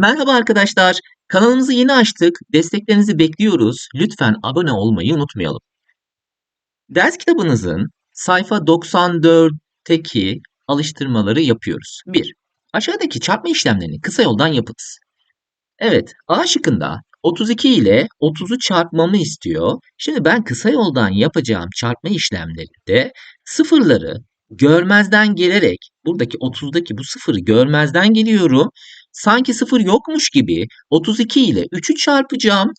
Merhaba arkadaşlar. Kanalımızı yeni açtık. Desteklerinizi bekliyoruz. Lütfen abone olmayı unutmayalım. Ders kitabınızın sayfa 94'teki alıştırmaları yapıyoruz. 1. Aşağıdaki çarpma işlemlerini kısa yoldan yapınız. Evet, A şıkkında 32 ile 30'u çarpmamı istiyor. Şimdi ben kısa yoldan yapacağım çarpma işlemlerinde sıfırları görmezden gelerek buradaki 30'daki bu sıfırı görmezden geliyorum. Sanki sıfır yokmuş gibi 32 ile 3'ü çarpacağım.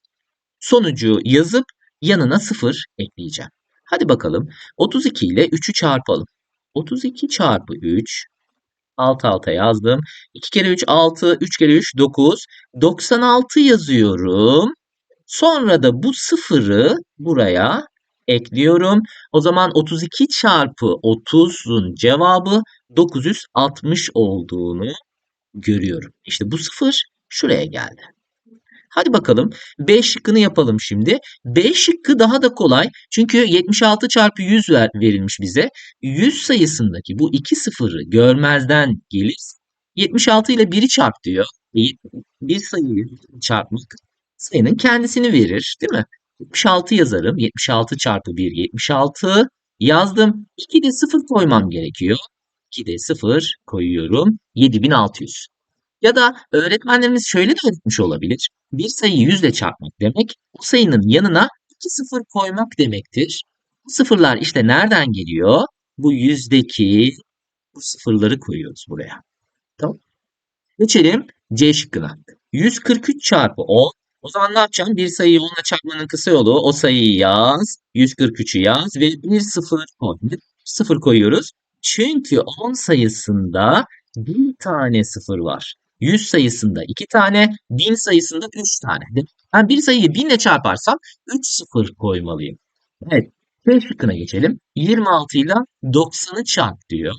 Sonucu yazıp yanına sıfır ekleyeceğim. Hadi bakalım 32 ile 3'ü çarpalım. 32 çarpı 3 alt alta yazdım. 2 kere 3 6, 3 kere 3 9. 96 yazıyorum. Sonra da bu sıfırı buraya ekliyorum. O zaman 32 çarpı 30'un cevabı 960 olduğunu görüyorum. İşte bu sıfır şuraya geldi. Hadi bakalım B şıkkını yapalım şimdi. B şıkkı daha da kolay. Çünkü 76 çarpı 100 ver, verilmiş bize. 100 sayısındaki bu iki sıfırı görmezden gelir. 76 ile 1'i çarp diyor. E, bir sayıyı çarpmak sayının kendisini verir değil mi? 76 yazarım. 76 çarpı 1 76 yazdım. 2 de 0 koymam gerekiyor. 2 de 0 koyuyorum. 7600. Ya da öğretmenlerimiz şöyle de öğretmiş olabilir. Bir sayıyı yüzle çarpmak demek, o sayının yanına iki sıfır koymak demektir. Bu sıfırlar işte nereden geliyor? Bu yüzdeki bu sıfırları koyuyoruz buraya. Tamam. Geçelim C şıkkına. 143 çarpı 10. O zaman ne yapacağım? Bir sayıyı 10 ile çarpmanın kısa yolu o sayıyı yaz. 143'ü yaz ve bir sıfır koy. Sıfır koyuyoruz. Çünkü 10 sayısında bir tane sıfır var. 100 sayısında 2 tane, 1000 sayısında 3 tane. Ben bir sayıyı 1000 ile çarparsam 3 sıfır koymalıyım. Evet. B şıkkına geçelim. 26 ile 90'ı çarp diyor.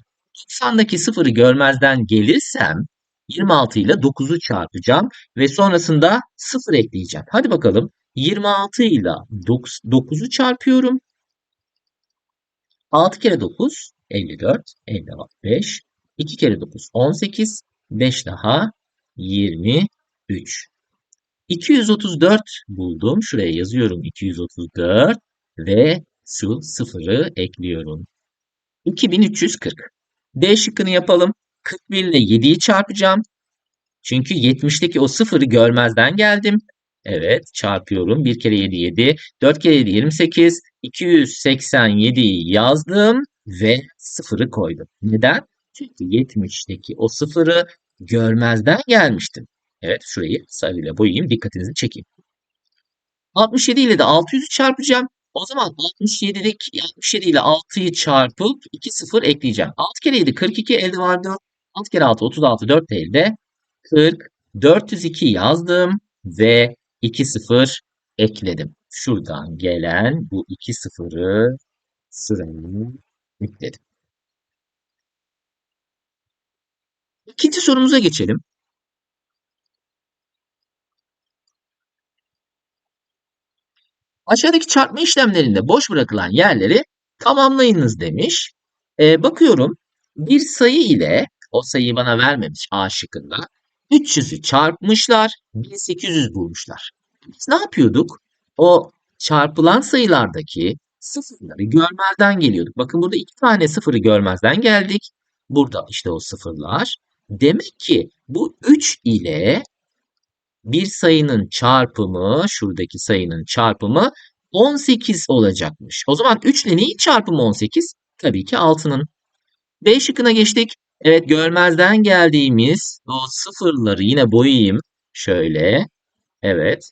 90'daki sıfırı görmezden gelirsem 26 ile 9'u çarpacağım ve sonrasında 0 ekleyeceğim. Hadi bakalım. 26 ile 9'u çarpıyorum. 6 kere 9 54, 55. 2 kere 9 18, 5 daha 23. 234 buldum. Şuraya yazıyorum 234 ve şu sıfırı ekliyorum. 2340. D şıkkını yapalım. 41 ile 7'yi çarpacağım. Çünkü 70'teki o sıfırı görmezden geldim. Evet çarpıyorum. 1 kere 7 7. 4 kere 7 28. 287'yi yazdım ve sıfırı koydum. Neden? Çünkü 70'teki o sıfırı görmezden gelmiştim. Evet şurayı sarıyla boyayayım. Dikkatinizi çekeyim. 67 ile de 600'ü çarpacağım. O zaman 67'deki 67 ile 6'yı çarpıp 2 sıfır ekleyeceğim. 6 kere 7 42 elde var 4. 6 kere 6 36 4 elde 40 402 yazdım ve 2 sıfır ekledim. Şuradan gelen bu 2 sıfırı sıraya ekledim. İkinci sorumuza geçelim. Aşağıdaki çarpma işlemlerinde boş bırakılan yerleri tamamlayınız demiş. Ee, bakıyorum bir sayı ile o sayıyı bana vermemiş A şıkkında 300'ü çarpmışlar 1800 bulmuşlar. Biz ne yapıyorduk? O çarpılan sayılardaki sıfırları görmezden geliyorduk. Bakın burada iki tane sıfırı görmezden geldik. Burada işte o sıfırlar. Demek ki bu 3 ile bir sayının çarpımı, şuradaki sayının çarpımı 18 olacakmış. O zaman 3 ile neyin çarpımı 18? Tabii ki 6'nın. B şıkkına geçtik. Evet görmezden geldiğimiz o sıfırları yine boyayayım. Şöyle. Evet.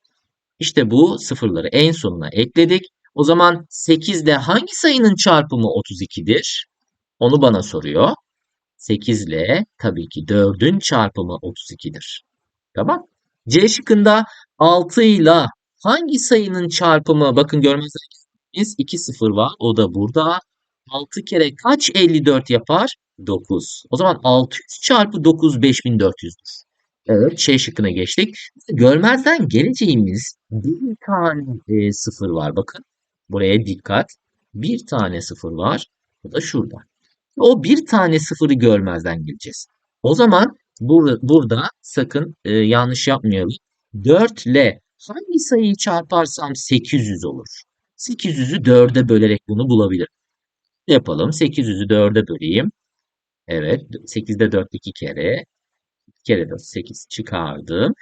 İşte bu sıfırları en sonuna ekledik. O zaman 8 ile hangi sayının çarpımı 32'dir? Onu bana soruyor. 8 ile tabii ki 4'ün çarpımı 32'dir. Tamam. C şıkkında 6 ile hangi sayının çarpımı bakın görmezseniz 2 sıfır var. O da burada. 6 kere kaç 54 yapar? 9. O zaman 600 çarpı 9 5400'dür. Evet, şey şıkkına geçtik. Görmezden geleceğimiz bir tane e, sıfır var. Bakın buraya dikkat. Bir tane sıfır var. Bu da şurada. O bir tane sıfırı görmezden geleceğiz. O zaman Burada, burada sakın e, yanlış yapmayalım. 4 ile hangi sayıyı çarparsam 800 olur. 800'ü 4'e bölerek bunu bulabilirim. Yapalım. 800'ü 4'e böleyim. Evet. 8'de 4 2 kere. 2 kere 4 8 çıkardım.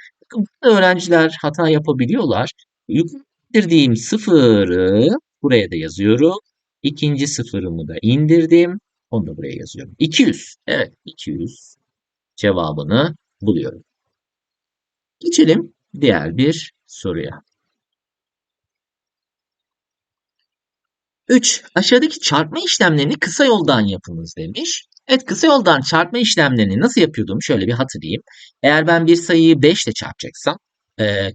Öğrenciler hata yapabiliyorlar. Yukarı sıfırı buraya da yazıyorum. İkinci sıfırımı da indirdim. Onu da buraya yazıyorum. 200. Evet 200 cevabını buluyorum. Geçelim diğer bir soruya. 3. Aşağıdaki çarpma işlemlerini kısa yoldan yapınız demiş. Evet kısa yoldan çarpma işlemlerini nasıl yapıyordum? Şöyle bir hatırlayayım. Eğer ben bir sayıyı 5 ile çarpacaksam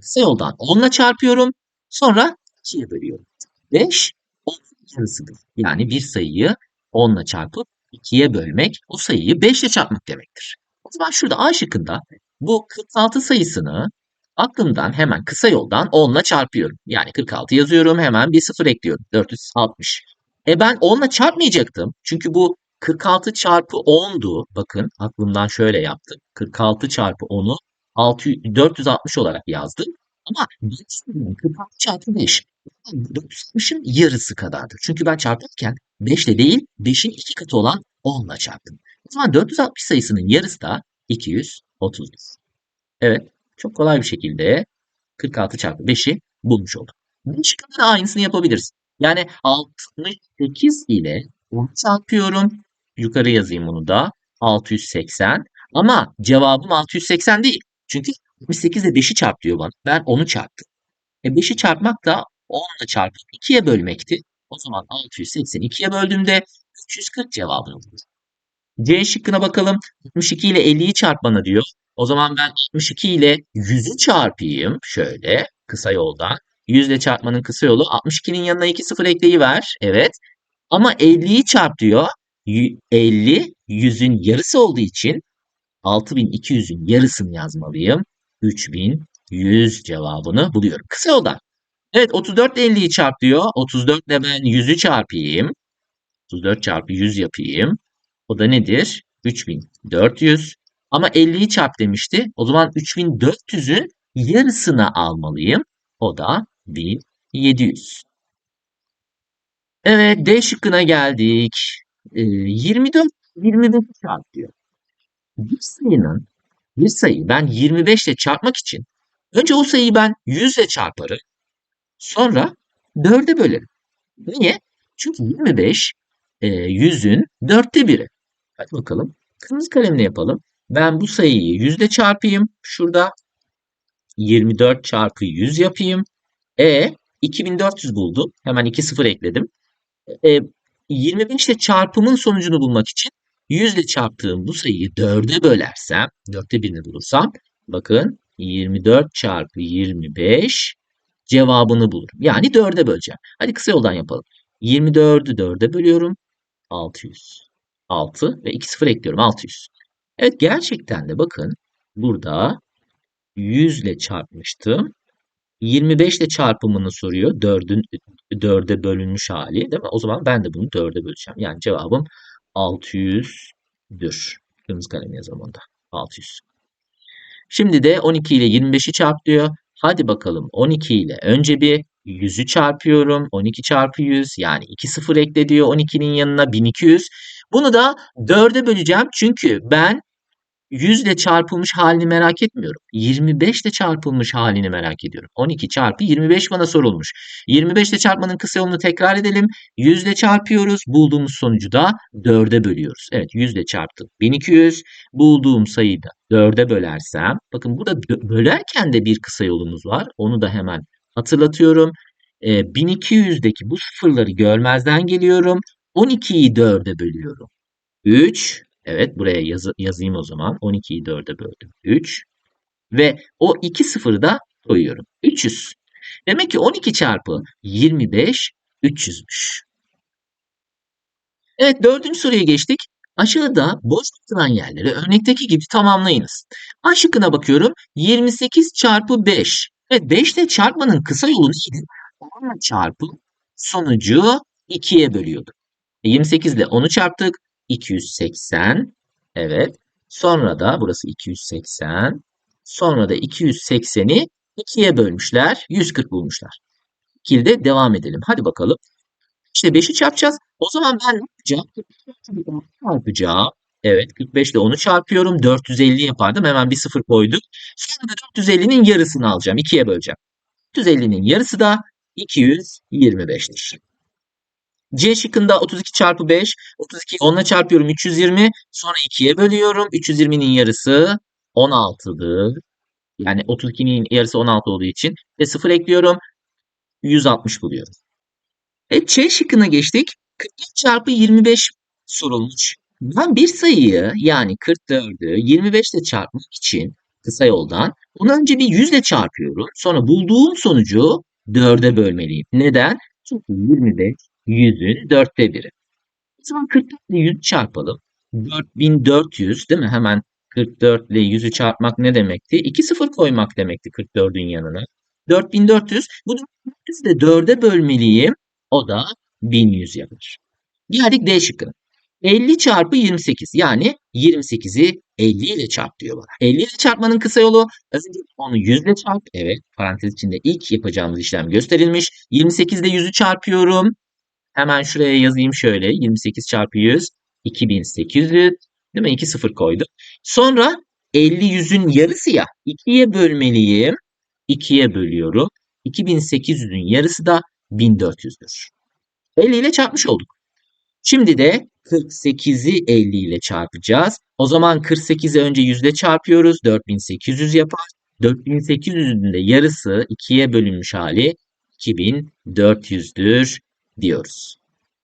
kısa yoldan 10 ile çarpıyorum. Sonra 2'ye bölüyorum. 5 10 yarısıdır. Yani bir sayıyı 10 ile çarpıp 2'ye bölmek o sayıyı 5 ile çarpmak demektir. O zaman şurada A şıkkında bu 46 sayısını aklımdan hemen kısa yoldan 10 ile çarpıyorum. Yani 46 yazıyorum hemen bir sıfır ekliyorum. 460. E ben 10 ile çarpmayacaktım. Çünkü bu 46 çarpı 10'du. Bakın aklımdan şöyle yaptım. 46 çarpı 10'u 460 olarak yazdım. Ama 46 çarpı 5. 460'ın yarısı kadardır. Çünkü ben çarparken 5 ile değil 5'in 2 katı olan 10 ile çarptım. O zaman 460 sayısının yarısı da 230'dur. Evet çok kolay bir şekilde 46 çarpı 5'i bulmuş olduk. 5 kadar aynısını yapabiliriz. Yani 68 ile 10 çarpıyorum. Yukarı yazayım bunu da. 680. Ama cevabım 680 değil. Çünkü 68 ile 5'i çarp diyor bana. Ben onu çarptım. E 5'i çarpmak da 10 ile çarpıp 2'ye bölmekti. O zaman 680 2'ye böldüğümde 340 cevabını bulur. C şıkkına bakalım. 62 ile 50'yi çarp bana diyor. O zaman ben 62 ile 100'ü çarpayım. Şöyle kısa yoldan. 100 ile çarpmanın kısa yolu 62'nin yanına 2 sıfır ekleyiver. Evet. Ama 50'yi çarp diyor. 50 100'ün yarısı olduğu için 6200'ün yarısını yazmalıyım. 3100 cevabını buluyorum. Kısa yoldan. Evet 34 ile 50'yi çarp diyor. 34 ile ben 100'ü çarpayım. 34 çarpı 100 yapayım. O da nedir? 3400. Ama 50'yi çarp demişti. O zaman 3400'ün yarısını almalıyım. O da 1700. Evet D şıkkına geldik. Ee, 24 25 çarp diyor. Bir sayının bir sayıyı ben 25 ile çarpmak için önce o sayıyı ben 100 ile çarparım. Sonra 4'e bölerim. Niye? Çünkü 25 e, 100'ün dörtte biri. Hadi bakalım. Kırmızı kalemle yapalım. Ben bu sayıyı 100 ile çarpayım. Şurada 24 çarpı 100 yapayım. E 2400 buldum. Hemen 2 sıfır ekledim. E, 25 ile çarpımın sonucunu bulmak için 100 ile çarptığım bu sayıyı 4'e bölersem, 4'te birini bulursam, bakın 24 çarpı 25 cevabını bulurum. Yani 4'e böleceğim. Hadi kısa yoldan yapalım. 24'ü 4'e bölüyorum. 600. 6 ve 2 sıfır ekliyorum. 600. Evet gerçekten de bakın burada 100 ile çarpmıştım. 25 ile çarpımını soruyor. 4'ün 4'e bölünmüş hali değil mi? O zaman ben de bunu 4'e böleceğim. Yani cevabım 600'dür. Kırmızı kalem yazalım onda. 600. Şimdi de 12 ile 25'i çarp diyor. Hadi bakalım 12 ile önce bir 100'ü çarpıyorum. 12 çarpı 100 yani 2 sıfır ekle diyor 12'nin yanına 1200. Bunu da 4'e böleceğim çünkü ben 100 ile çarpılmış halini merak etmiyorum. 25 ile çarpılmış halini merak ediyorum. 12 çarpı 25 bana sorulmuş. 25 ile çarpmanın kısa yolunu tekrar edelim. 100 ile çarpıyoruz. Bulduğumuz sonucu da 4'e bölüyoruz. Evet 100 ile çarptım. 1200. Bulduğum sayıyı da 4'e bölersem. Bakın burada bölerken de bir kısa yolumuz var. Onu da hemen hatırlatıyorum. E, 1200'deki bu sıfırları görmezden geliyorum. 12'yi 4'e bölüyorum. 3 Evet buraya yaz yazayım o zaman. 12'yi 4'e böldüm. 3. Ve o 2 sıfırı da koyuyorum. 300. Demek ki 12 çarpı 25 300'müş. Evet dördüncü soruya geçtik. Aşağıda boş bırakılan yerleri örnekteki gibi tamamlayınız. A şıkkına bakıyorum. 28 çarpı 5. Evet 5 ile çarpmanın kısa yolu neydi? 10 çarpı sonucu 2'ye bölüyorduk. 28 ile 10'u çarptık. 280. Evet. Sonra da burası 280. Sonra da 280'i 2'ye bölmüşler. 140 bulmuşlar. şekilde devam edelim. Hadi bakalım. İşte 5'i çarpacağız. O zaman ben ne yapacağım? 45 ile 10'u çarpacağım. Evet 45 ile 10'u çarpıyorum. 450 yapardım. Hemen bir sıfır koyduk. Sonra da 450'nin yarısını alacağım. 2'ye böleceğim. 450'nin yarısı da 225'tir. C şıkkında 32 çarpı 5. 32 10'la çarpıyorum 320. Sonra 2'ye bölüyorum. 320'nin yarısı 16'dır. Yani 32'nin yarısı 16 olduğu için. Ve 0 ekliyorum. 160 buluyorum. Evet C şıkkına geçtik. 44 çarpı 25 sorulmuş. Ben bir sayıyı yani 44'ü 25 ile çarpmak için kısa yoldan onu önce bir 100 ile çarpıyorum. Sonra bulduğum sonucu 4'e bölmeliyim. Neden? Çünkü 25 100'ün 4'te biri. O zaman 44 ile 100'ü çarpalım. 4400 değil mi? Hemen 44 ile 100'ü çarpmak ne demekti? 2 sıfır koymak demekti 44'ün yanına. 4400. Bu 400'ü de 4'e bölmeliyim. O da 1100 yapar. Geldik D şıkkına. 50 çarpı 28 yani 28'i 50 ile çarp diyor bana. 50 ile çarpmanın kısa yolu önce onu 100 ile çarp. Evet parantez içinde ilk yapacağımız işlem gösterilmiş. 28 ile 100'ü çarpıyorum. Hemen şuraya yazayım şöyle. 28 çarpı 100 2800 değil mi? 2 sıfır koydum. Sonra 50 yüzün yarısı ya. 2'ye bölmeliyim. 2'ye bölüyorum. 2800'ün yarısı da 1400'dür. 50 ile çarpmış olduk. Şimdi de 48'i 50 ile çarpacağız. O zaman 48'i önce 100 ile çarpıyoruz. 4800 yapar. 4800'ün de yarısı 2'ye bölünmüş hali 2400'dür dios.